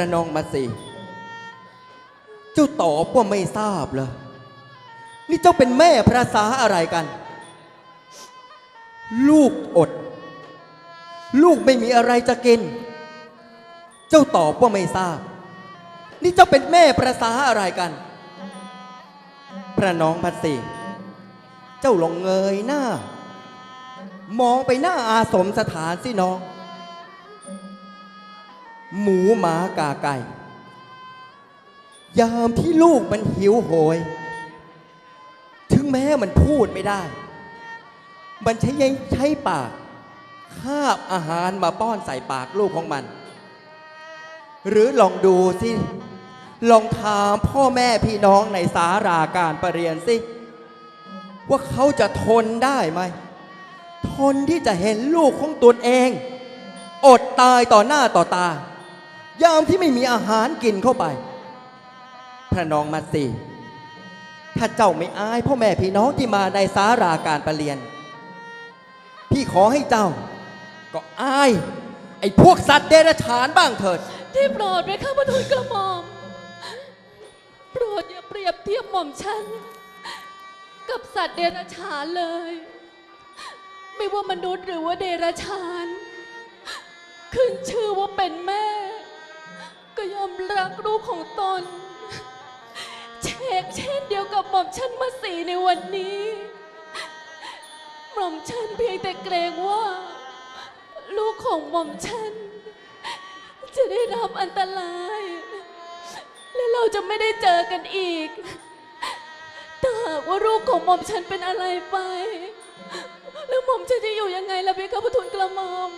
ระนองมาสิ เจ้าตอบว่าไม่ทราบเหรอ นี่เจ้าเป็นแม่พระสาอะไรกัน ลูกอด ลูกไม่มีอะไรจะกิน เจ้าตอบว่าไม่ทราบ นี่เจ้าเป็นแม่พระสาอะไรกัน พระน้องพัสีเจ้าลองเงยหน้า มองไปหน้าอาสมสถานสิน้อง หมูหมากาไก่ ยามที่ลูกมันหิวโหย ถึงแม้มันพูดไม่ได้ มันใช้ยังใช้ปาก คาบอาหารมาป้อนใส่ปากลูกของมัน หรือลองดูสิ ลองถามพ่อแม่พี่น้องในสาราการประเรียนสิ ว่าเขาจะทนได้ไหม ทนที่จะเห็นลูกของตนเอง อดตายต่อหน้าต่อตา ยามที่ไม่มีอาหารกินเข้าไป พระน้องมาสีถ้าเจ้าไม่อายพ่อแม่พี่น้องที่มาในสาราการประเรียน พี่ขอให้เจ้า ก็อาย ไอ้พวกสัตว์เดรัจฉานบ้างเถิดที่โปรดไปข้าพทูลกระหม่อม โปรดอย่าเปรียบเทียบหม่อมฉัน กับสัตว์เดรัจฉานเลย ไม่ว่ามนุษย์หรือว่าเดรัจฉาน ขึ้นชื่อว่าเป็นแม่ ก็ยอมรักลูกของตน เชกเช่นเดียวกับหม่อมฉันมาสีในวันนี้ หม่อมฉันเพียงแต่เกรงว่า ลูกของหม่อมฉัน จะได้รับอันตราย และเราจะไม่ได้เจอกันอีกถ้าหากว่าลูกของหม่อมฉันเป็นอะไรไป แล้วหม่อมฉันจะอยู่ยังไงล่ะพี่ข้าพระทูลกระหม่อม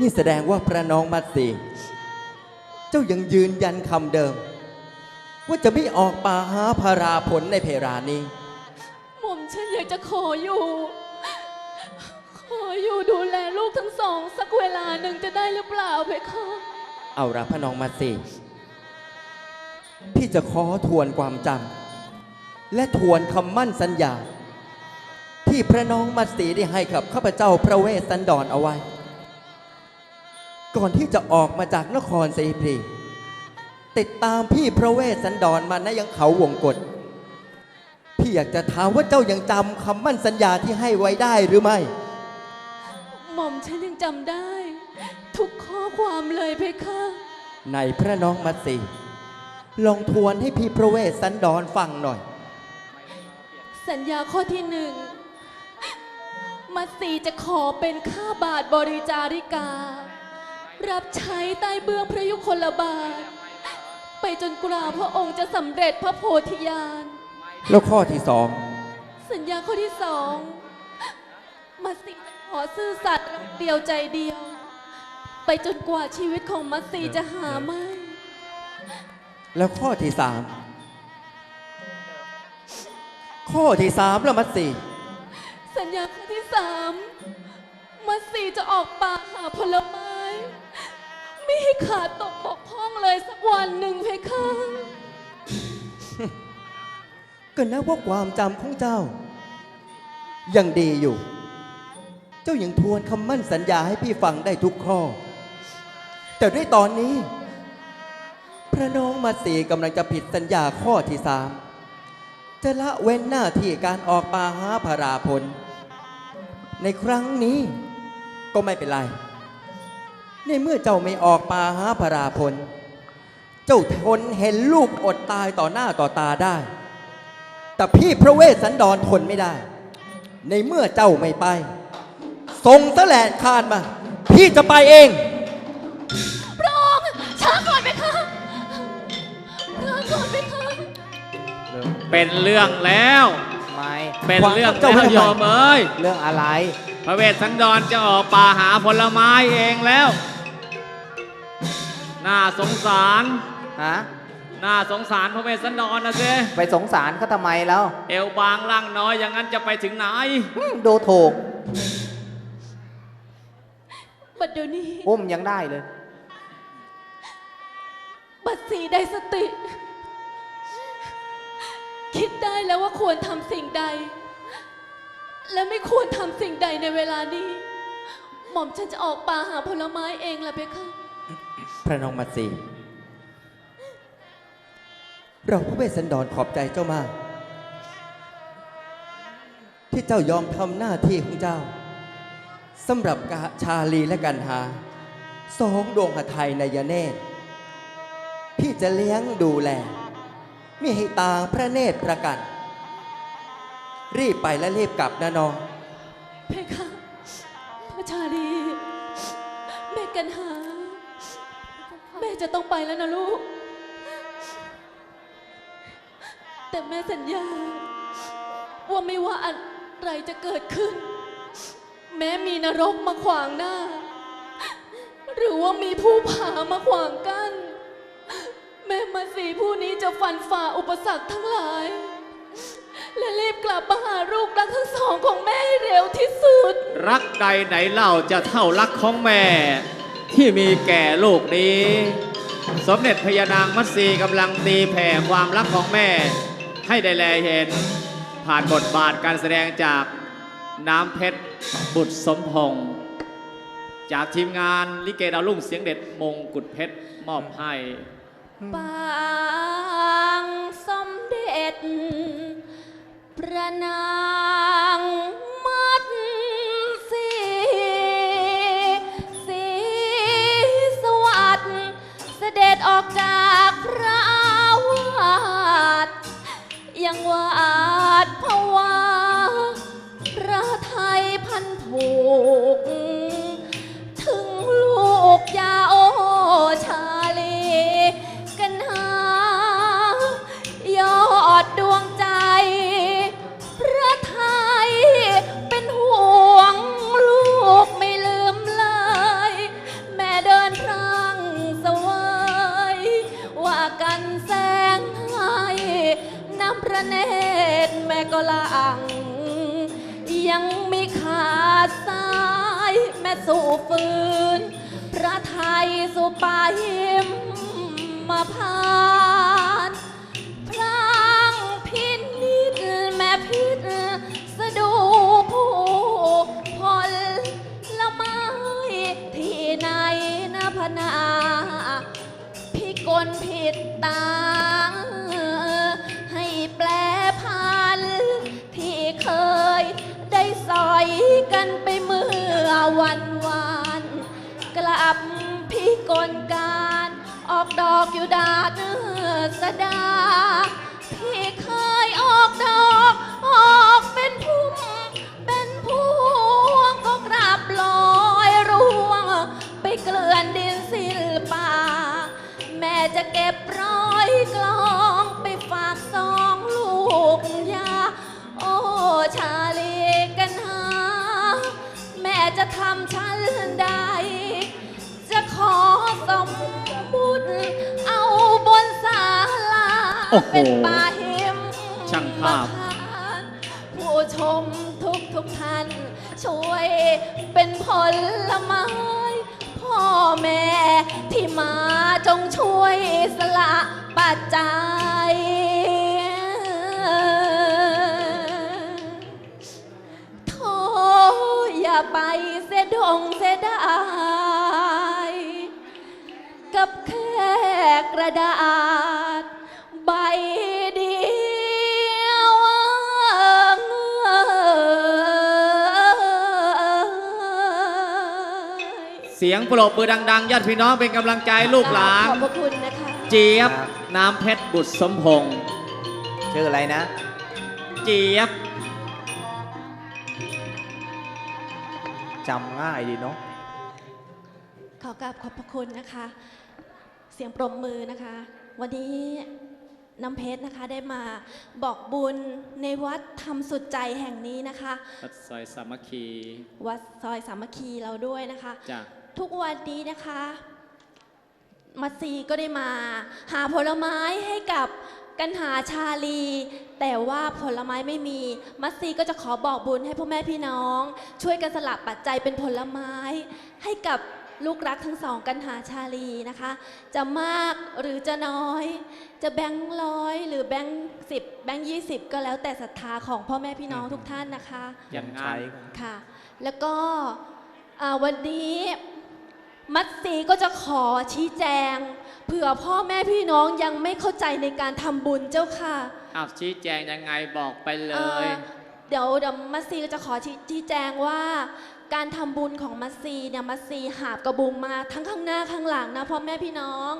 นี่แสดงว่าพระน้องมัดสี เจ้ายังยืนยันคำเดิม ว่าจะไม่ออกป่าหาพาราผลในเพรานี้ หม่อมฉันอยากจะขออยู่ ขออยู่ดูแลลูกทั้งสอง สักเวลาหนึ่งจะได้หรือเปล่าเพคะ เอาละพระน้องมัดสีพี่จะขอทวนความจำและทวนคำมั่นสัญญา ที่พระน้องมัดสีได้ให้กับข้าพเจ้าพระเวสสันดรเอาไว้ ก่อนที่จะออกมาจากนครศรีพรีติดตามพี่พระเวสสันดรมาณยังเขาวงกฏพี่อยากจะถามว่าเจ้ายังจำคำมั่นสัญญาที่ให้ไว้ได้หรือไม่ หม่อมฉันยังจำได้ ทุกข้อความเลยเพคะในพระน้องมัตสีลองทวนให้พี่พระเวสสันดรฟังหน่อย สัญญาข้อที่หนึ่งมัสสีจะขอเป็นข้าบาทบริจาริกา รับใช้ใต้เบื้องพระยุคลบาท ไปจนกว่าพระองค์จะสำเร็จพระโพธิญาณ แล้วข้อที่สอง สัญญาข้อที่สอง มัสสีจะขอซื่อสัตย์รักเดียวใจเดียว ไปจนกว่าชีวิตของมัสสีจะหาไม่ แล้วข้อที่สาม ข้อที่สามแล้วมัตสีสัญญาข้อที่สามมัสสีจะออกป่าหาผลไม้ ไม่ให้ขาดตกบกพร่องเลยสักวันหนึ่งเพคะก็นับว่าความจำของเจ้า ยังดีอยู่ เจ้ายังทวนคำมั่นสัญญาให้พี่ฟังได้ทุกข้อ แต่ด้วยตอนนี้ พระน้องมาสีกำลังจะผิดสัญญาข้อที่สามจะละเว้นหน้าที่การออกมาหาพราพลในครั้งนี้ก็ไม่เป็นไร ในเมื่อเจ้าไม่ออกมาหาพาราพล เจ้าทนเห็นลูกอดตายต่อหน้าต่อตาได้ แต่พี่พระเวสสันดรทนไม่ได้ ในเมื่อเจ้าไม่ไปส่งแสลนคานมา พี่จะไปเอง พระองค์ช้าก่อนไหมคะช้าก่อนไหมคะเป็นเรื่องแล้ว ไม่เป็นเรื่องเจ้าแล้วไม่โยมเอ้ยเรื่องอะไร พระเวสสันดรจะออกป่าหาผลไม้เองแล้ว น่าสงสารฮะน่าสงสารพระเวสสันดรนะเซไปสงสารเขาทำไมแล้ว เอวบางร่างน้อยอย่างนั้นจะไปถึงไหนอืมดูถูก บัดเดี๋ยวนี้ อุ้มยังได้เลย บัดสีได้สติ คิดได้แล้วว่าควรทำสิ่งใด และไม่ควรทำสิ่งใดในเวลานี้ หม่อมฉันจะออกป่าหาผลไม้เองแหละเพคะพ ระนองมัตสีเราพระเวสสันดรขอบใจเจ้ามาก ที่เจ้ายอมทำหน้าที่ของเจ้าสำหรับกาชาลีและกันหา สองดวงหทัยในยเนตรพี่จะเลี้ยงดูแลไม่ให้ตาพระเนตรประกัน รีบไปและรีบกลับนะน้องเพคะพระชาลีแม่กันหา แม่จะต้องไปแล้วนะลูก แต่แม่สัญญา ว่าไม่ว่าอะไรจะเกิดขึ้น แม้มีนรกมาขวางหน้า หรือว่ามีผู้ผามาขวางกั้น แม่มาสีผู้นี้จะฟันฝ่าอุปสรรคทั้งหลาย และรีบกลับมาหาลูกรักทั้งสองของแม่ให้เร็วที่สุด รักใดไหนเล่าจะเท่ารักของแม่ ที่มีแก่ลูกนี้ สมเด็จพญานางมัตสีกำลังตีแผ่ความรักของแม่ ให้ได้แลเห็น ผ่านบทบาทการแสดงจากน้ำเพชรบุตรสมพงษ์จากทีมงานลิเกดาวรุ่งเสียงเด็ดมงกุฎเพชรมอบให้ปางสมเด็จประนาง ออกจากพระวาดยังวาดภาวะพระไทยพันผูก จะเก็บร้อยกลองไปฝากสองลูกยา โอ้ชาลีกันหา แม่จะทำฉันได้ จะขอสมบุญเอาบนศาลาโอ้โหเป็นป่าหิมช่างภาพ ผู้ชมทุกทุกท่าน ช่วยเป็นผลไม้พ่อ แม่ที่มาจงช่วยสละปัจจัย โทอย่าไปเสียดงเสียดายกับแค่กระดาษ เสียงปรบมือดังๆญาติพี่น้องเป็นกำลังใจลูกหลานขอบพระคุณนะคะ เจี๊ยบน้ำเพชรบุตรสมพงษ์ชื่ออะไรนะ เจี๊ยบจำง่ายดีเนาะขอกราบขอบพระคุณนะคะ เสียงปรบมือนะคะ วันนี้น้ำเพชรนะคะได้มาบอกบุญในวัดทำสุดใจแห่งนี้นะคะ วัดซอยสามัคคี วัดซอยสามัคคีเราด้วยนะคะจ้ะ ทุกวันนี้นะคะ มัตซีก็ได้มา หาผลไม้ให้กับกันหาชาลี แต่ว่าผลไม้ไม่มี มัตซีก็จะขอบอกบุญให้พ่อแม่พี่น้อง ช่วยกันสลับปัจจัยเป็นผลไม้ ให้กับลูกรักทั้งสองกันหาชาลีนะคะ จะมากหรือจะน้อย จะแบงค์ร้อยหรือแบงค์สิบแบงค์ยี่สิบก็แล้วแต่ศรัทธาของพ่อแม่พี่น้องทุกท่านนะคะ อย่างงาใช้นค่ะ แล้วก็อ่าวันนี้ มัดซีก็จะขอชี้แจง เผื่อพ่อแม่พี่น้องยังไม่เข้าใจในการทำบุญเจ้าค่ะอ้าวชี้แจงยังไงบอกไปเลเอ่ยอเดี๋ยวเดี๋ยวมัสซีก็จะขอชี้ชี้แจงว่า การทำบุญของมัสซีเนี่ยมัสซีหาบกระบุงมาทั้งข้างหน้าข้างหลังนะพ่อแม่พี่น้อง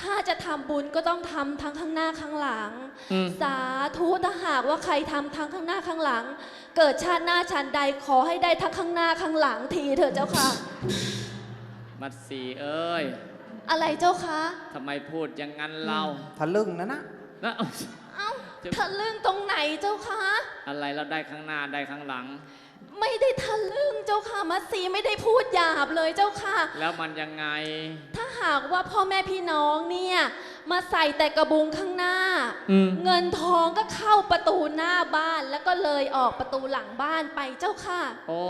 ถ้าจะทำบุญก็ต้องทำทั้งข้างหน้าข้างหลัง อืม สาธุถ้าหากว่าใครทำทั้งข้างหน้าข้างหลัง เกิดชาติหน้าชาติใดขอให้ได้ทั้งข้างหน้าข้างหลังทีเถอะเจ้าค่ะ มัดสีเอ้ย อะไรเจ้าคะทำไมพูดอย่างนั้นเราทะลึ่งนะนะแล้วเอ้าทะลึ่งตรงไหนเจ้าคะ อะไรเราได้ข้างหน้าได้ข้างหลัง ไม่ได้ทะลึ่งเจ้าค่ะมัสซีไม่ได้พูดหยาบเลยเจ้าค่ะ แล้วมันยังไง ถ้าหากว่าพ่อแม่พี่น้องเนี่ย มาใส่แต่กระบุงข้างหน้า อืม เงินทองก็เข้าประตูหน้าบ้านแล้วก็เลยออกประตูหลังบ้านไปเจ้าค่ะ โอ้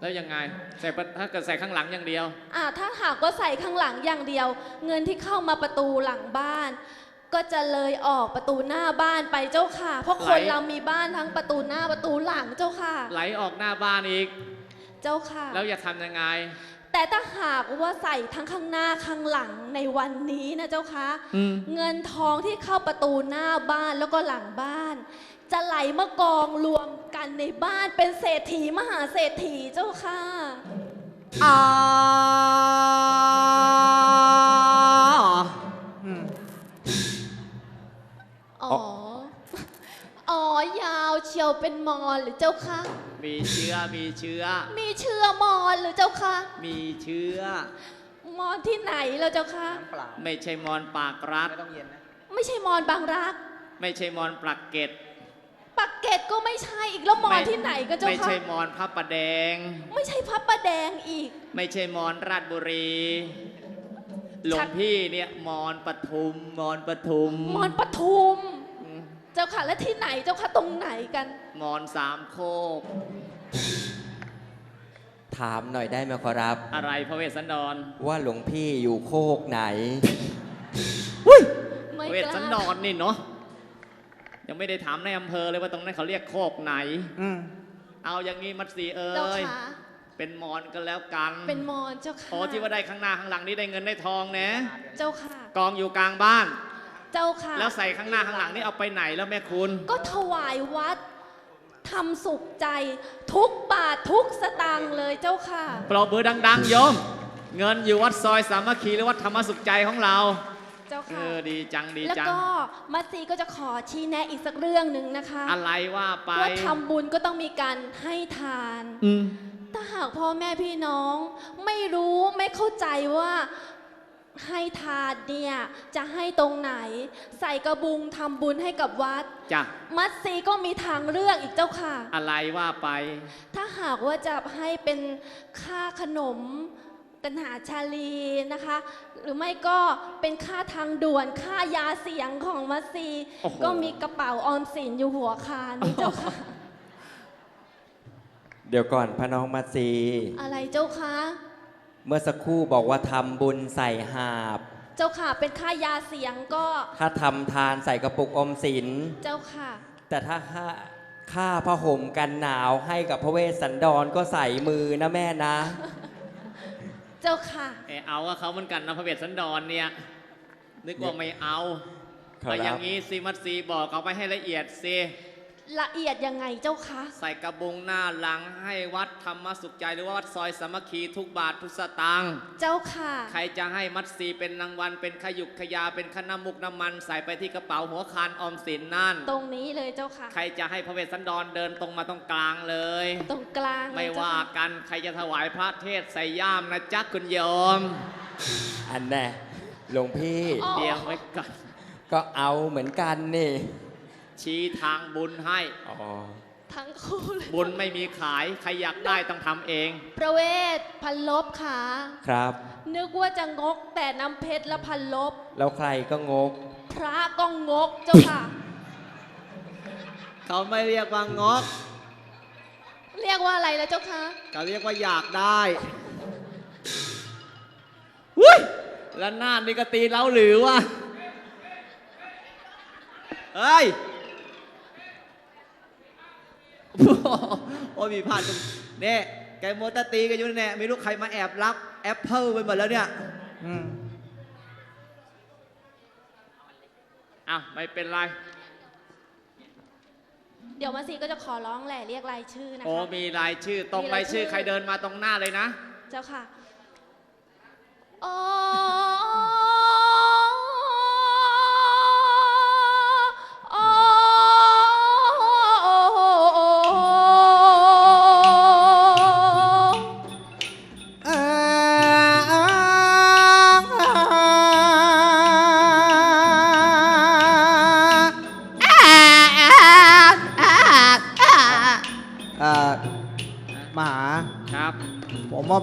แล้วยังไงใส่ปะถ้าเกิดใส่ข้างหลังอย่างเดียว อ่าถ้าหากว่าใส่ข้างหลังอย่างเดียว เงินที่เข้ามาประตูหลังบ้าน ก็จะเลยออกประตูหน้าบ้านไปเจ้าค่ะ เพราะคนไหล เรามีบ้านทั้งประตูหน้าประตูหลังเจ้าค่ะ ไหลออกหน้าบ้านอีก เจ้าค่ะ แล้วอย่าทำยังไง แต่ถ้าหากว่าใส่ทั้งข้างหน้าข้างหลังในวันนี้นะเจ้าคะ อืม เงินทองที่เข้าประตูหน้าบ้านแล้วก็หลังบ้าน จะไหลมากองรวมกันในบ้านเป็นเศรษฐีมหาเศรษฐีเจ้าค่ะอ่าอืมอ๋ออ๋อยาวเชียวเป็นมอนหรือเจ้าคะมีเชื้อ มีเชื้อ มีเชื่อมอนหรือเจ้าคะมีเชื้อ มอนที่ไหนแล้วเจ้าคะน้ำเปล่าไม่ใช่มอนปากรัดไม่ต้องเย็นนะไม่ใช่มอนบางรัก ไม่ใช่มอนปลักเกร็ดปัก เกร็ดก็ไม่ใช่อีกแล้วมอนไม่ที่ไหนก็เจ้าไม่คะใช่มอนพระประแดง ไม่ใช่พระประแดงอีก ไม่ใช่มอนราชบุรีหลวชังกพี่เนี่ยมอนปทุมมอนปทุม มอนปทุมอืมเจ้าค่ะและที่ไหนเจ้าค่ะตรงไหนกัน มอนสามโคก ถามหน่อยได้ไหมขอรับ อะไรพระเวสสันดร ว่าหลวงพี่อยู่โคกไหนไม่พระเวกสสันดล้ารนี่เนาะ ยังไม่ได้ถามในอำเภอเลยว่าตรงนั้นเขาเรียกโคกไหน อืมเอาอย่างนี้มัดสีเอ้เจ้ายค่ะ เป็นมอนกันแล้วกันเป็นมอนเจ้าค่ะโอ้ที่ว่าได้ข้างหน้าข้างหลังนี่ได้เงินได้ทองนะเจ้าค่ะ กองอยู่กลางบ้าน เจ้าค่ะ แล้วใส่ข้างหน้าข้างหลังนี่เอาไปไหนแล้วแม่คุณ ก็ถวายวัดทำสุขใจ ทุกบาททุกสตางค์เลยเจ้าค่ะ ปรบมือดังๆโยม เงินอยู่วัดซอยสามัคคีหรือวัดธรรมสุขใจของเรา เจ้าเอค่ะ อดีจังดีแล้วจัง ก็มัสซีก็จะขอชี้แนะอีกสักเรื่องหนึ่งนะคะอะไรว่าไปว่าทำบุญก็ต้องมีการให้ทาน อืมถ้าหากพ่อแม่พี่น้องไม่รู้ไม่เข้าใจว่าให้ทานเนี่ยจะให้ตรงไหน ใส่กระบุงทำบุญให้กับวัด จ้ะมัดซีก็มีทางเลือกอีกเจ้าค่ะ อะไรว่าไป ถ้าหากว่าจะให้เป็นค่าขนม กันหาชาลีนะคะ หรือไม่ก็เป็นค่าทางด่วนค่ายาเสียงของมัดซี โอ้โห ก็มีกระเป๋าออมสินอยู่หัวคานนี่เจ้าค่ะ เดี๋ยวก่อนพระน้องมัตซีอะไรเจ้าคะเมื่อสักครู่บอกว่าทำบุญใส่หาบ เจ้าค่ะเป็นค่ายาเสียงก็ถ้าทำทานใส่กระปุกอมสิน เจ้าค่ะ แต่ถ้าค่าค่าผ้าห่มกันหนาวให้กับพระเวสสันดรก็ใส่มือนะแม่นะ เจ้าค่ะ เออเอาก็เขาเหมือนกันนะพระเวสสันดรเนี่ย นึกว่าไม่เอาครับเอาอย่างนี้ซีมัดซีบอกเอาไปให้ละเอียดสิ ละเอียดยังไงเจ้าคะ ใส่กระบุงหน้าหลังให้วัดธรรมสุขใจหรือว่าวัดซอยสามัคคีทุกบาททุกสตางค์เจ้าค่ะ ใครจะให้มัดซีเป็นรางวัลเป็นขยุกขยาเป็นขนำมุกน้ำมัน ใส่ไปที่กระเป๋าหัวคานออมสินนั่น ตรงนี้เลยเจ้าค่ะ ใครจะให้พระเวสสันดรเดินตรงมาตรงกลางเลย ตรงกลางเลยไม่เจ้ว่าค่ะกันใครจะถวายพระเทศใส่ย่ามนะจ๊ะคุณโยม อันแน่หลวงพี่อ๋อเตรียมไว้ก่อนก็เอาเหมือนกันนี่ ชี้ทางบุญให้ อ๋อ ทั้งคู่เลยบุญไม่มีขาย ใครอยากได้ต้องทำเอง ประเวศพันลบค่ะครับ นึกว่าจะงกแต่น้ำเพชรและพันลบ แล้วใครก็งก พระก็งกเจ้าค่ะ เขาไม่เรียกว่างอกเรียกว่าอะไรแล้วเจ้าคะเขาเรียกว่าอยากได้วุ้ยแล้วหน้านี่ก็ตีเล้าหรือวะเฮ้ย โอ้ยมีพลาดตรงเนี่ยแกโมวแตตีกันอยู่แน่ไม่รู้ใครมาแอบรักแอแอปเปิลไปหมดแล้วเนี่ยอืมอะไม่เป็นไร เดี๋ยวมาซีก็จะขอร้องแหละเรียกรายชื่อนะโอ้คะ มีรายชื่อตรงมีรารายยชื่ชื่ออใครเดินมาตรงหน้าเลยนะ เจ้าค่ะ โอ้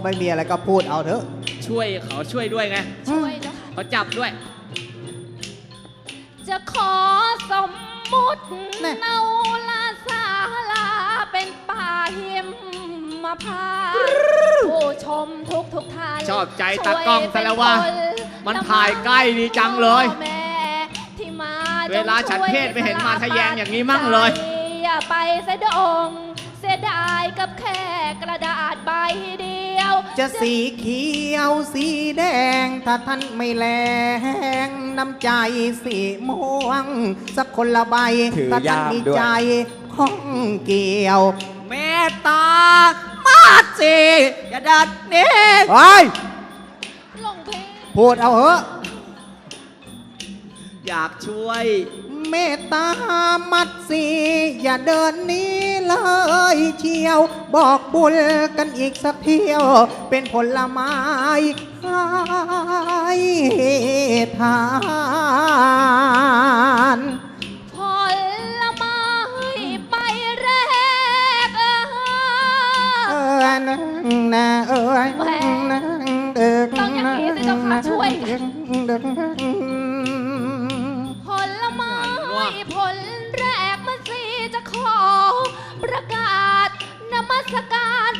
ไม่มีอะไรก็พูดเอาเถอะ ช่วยเขาช่วยด้วยไงช่วยเจ้าค่ะ เขาจับด้วย จะขอสมมุติแน่ เอาลาสาลาเป็นป่าหิมมาพาผู้ชมทุกทุกๆท่านชอบใจตากล้องซะแล้วว่าช่ยเป็นคนมันถ่ายใกล้ดีจังเลยพ่อแม่ที่มาเวลาฉันเทศไม่เห็นมาทะแยงอย่างนี้มั่งเลย ใจอย่าไปเสยดงเสียดายกับแค่กระ จะสีเขียวสีแดง ถ้าท่านไม่แลงน้ำใจสีม่วง สักคนละใบถือถ้าท่านย่ามมีด้วย ใจข้องเกี่ยว เมตตา มาสิอย่าดัดเน้เฮ้ยลงเพลงพูดเอาเหอะ อยากช่วย เมตตามัดสีอย่าเดินหนี้ เลยเชียว บอกบุญกันอีกสักเที่ยว เป็นผลไม้ให้ทานผลไม้ไปแรกเอเอออนะนะเอ้ยแหมนะเด็กต้องอย่างนี้สิเจ้าค่ะช่วยกัน เด็ก ผลไม้ว่าผลแรกมัน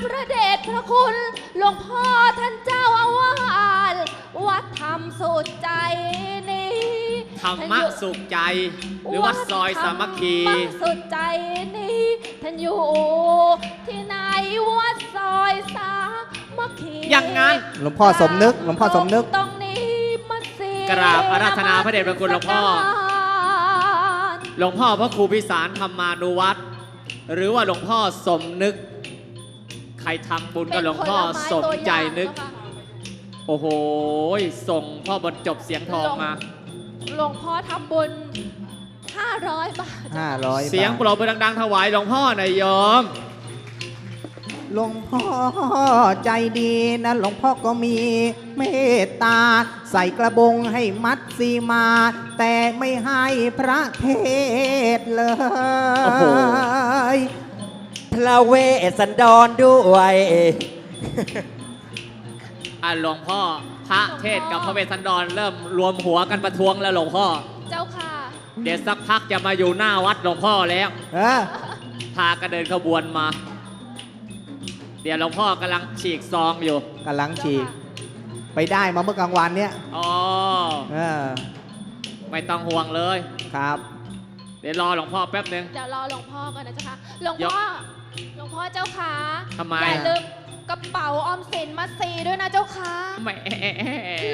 รพระเดชพระคุณหลวงพ่อท่านเจ้าอาวาสวัดธรรมสุดใจนี้ธรรมะสุขใจ หรือว่าซอยสามัคคีวัดธรรมสุดใจนี้ท่านอยู่ที่ไหนวัดซอยสามัคคีอย่างนั้น หลวงพ่อสมนึกหลวงพ่อสมนึก ตรงนี้มัสยิดกราบอาราธนาพระเดชพระคุณหลวงพ่อ หลวงพ่อพระครูพิสารธรรมานุวัตรหรือว่าหลวงพ่อสมนึกใครทำบุญกับหลวงพ่อสมใจนึก โอ้โห ส่งพ่อบรรจบเสียงทองมา หลวงพ่อทำบุญ 500 บาท ห้าร้อยเสียงปรบมือดังๆ ถวายหลวงพ่อหน่อยโยม หลวงพ่อใจดีนะหลวงพ่อก็มีเมตตา ใส่กระบงให้มัดสีมา แต่ไม่ให้พระเทศเลโอ้โหย พระเวสสันดรด้วย อะหลวงพ่อพระเทศกับพระเวสสันดรเริ่มรวมหัวกันประท้วงแล้วหลวงพ่อ เจ้าค่ะ เดี๋ยวสักพักจะมาอยู่หน้าวัดหลวงพ่อแล้วเออพากันเดินขบวนมา เดี๋ยวหลวงพ่อกำลังฉีกซองอยู่ กำลังฉีก ไปได้มาเมื่อกลางวันเนี่ยอ๋อ เออไม่ต้องห่วงเลย ครับ เดี๋ยวรอหลวงพ่อแป๊บหนึ่ง เดี๋ยวรอหลวงพ่อก่อนนะเจ้าค่ะ หลวงพ่อ หลวงพ่อเจ้าค่ะทำไมอย่าลืมกระเป๋าออมสินมาซีด้วยนะเจ้าค่ะไม่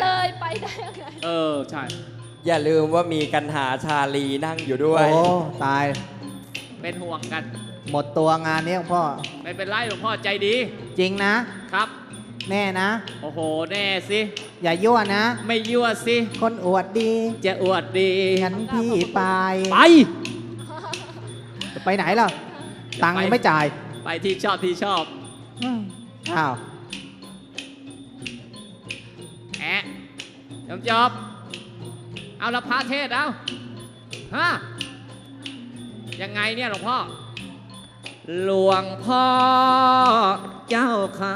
เลยไปได้ยังไงเออใช่อย่าลืมว่ามีกันหาชาลีนั่งอยู่ด้วโอ้ยตาย เป็นห่วงกัน หมดตัวงานนี้หลวงพ่อ ไม่เป็นไรหลวงพ่อใจดี จริงนะ ครับ แน่นะ โอ้โห แน่สิ อย่ายั่วนะ ไม่ยั่วสิ คนอวดดี จะอวดดีงั้นพี่ไป ไป ไปไหนล่ะ ตังค์ยังไม่จ่ายไปที่ชอบที่ชอบอืมอ้าวแอะจบจบเอาละพระเทศเอาฮะยังไงเนี่ยหลวงพ่อ หลวงพ่อเจ้าขา